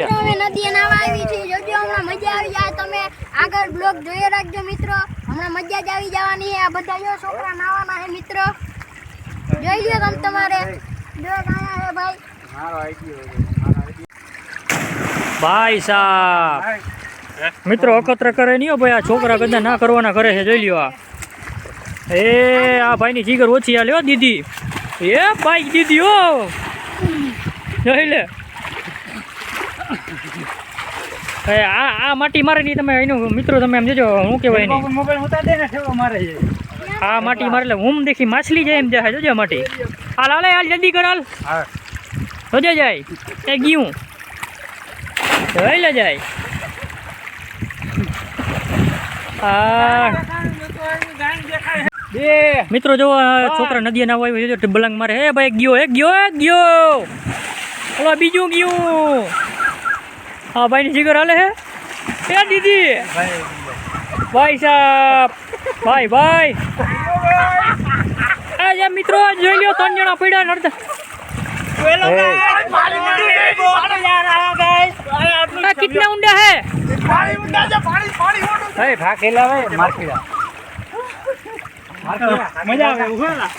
અમે નદી નાવા આવી છે જોજો હમણાં મજા આવી જાય. તમે આગળ બ્લોગ જોઈ રાખજો મિત્રો. હમણાં મજા જ આવી જવાની. છે આ બધા જો છોકરા નાવાના છે મિત્રો. જોઈ લ્યો તમે તમારે. જો આયા છે ભાઈ. ભાઈ સાહેબ મિત્રો અકત્ર કરે નહીં હો ભાઈ આ છોકરા બધા ના કરવાના કરે છે જોઈ લ્યો આ. એ આ ભાઈની જીગર ઓછી આ લ્યો દીદી. એ ભાઈ દીદી ઓ. જોઈ લે. આ આ માટી મારે નહીં તમે એનું મિત્રો તમે એમ જોજો શું કહેવાય નહીં. મોબાઈલ ઉતાર દે ને ઠેવો મારે આ માટી મારે એટલે હું દેખી માછલી જાય એમ જાય જોજો માટી. હાલ હાલે હાલ જલ્દી કર હાલ. હા. જોજે જાય. એ ગયું. જોઈ લે જાય. મિત્રો જો છોકરા નદીએ ના હોય જોજો બલંગ મારે. હે ભાઈ ગયો હે ગયો હે ગયો. હલો બીજું ગયું. હા ભાઈની જીગર હાલે હે? એ દીદી! ભાઈ સાહેબ! ભાઈ ભાઈ! આ જે મિત્રો જોઈ લ્યો ત્રણ જણા પડ્યા નડતા આ કિતના ઊંડા હે? ભાઈ ભાગેલા ભાઈ માર્કેડા મજા આવે ઊભા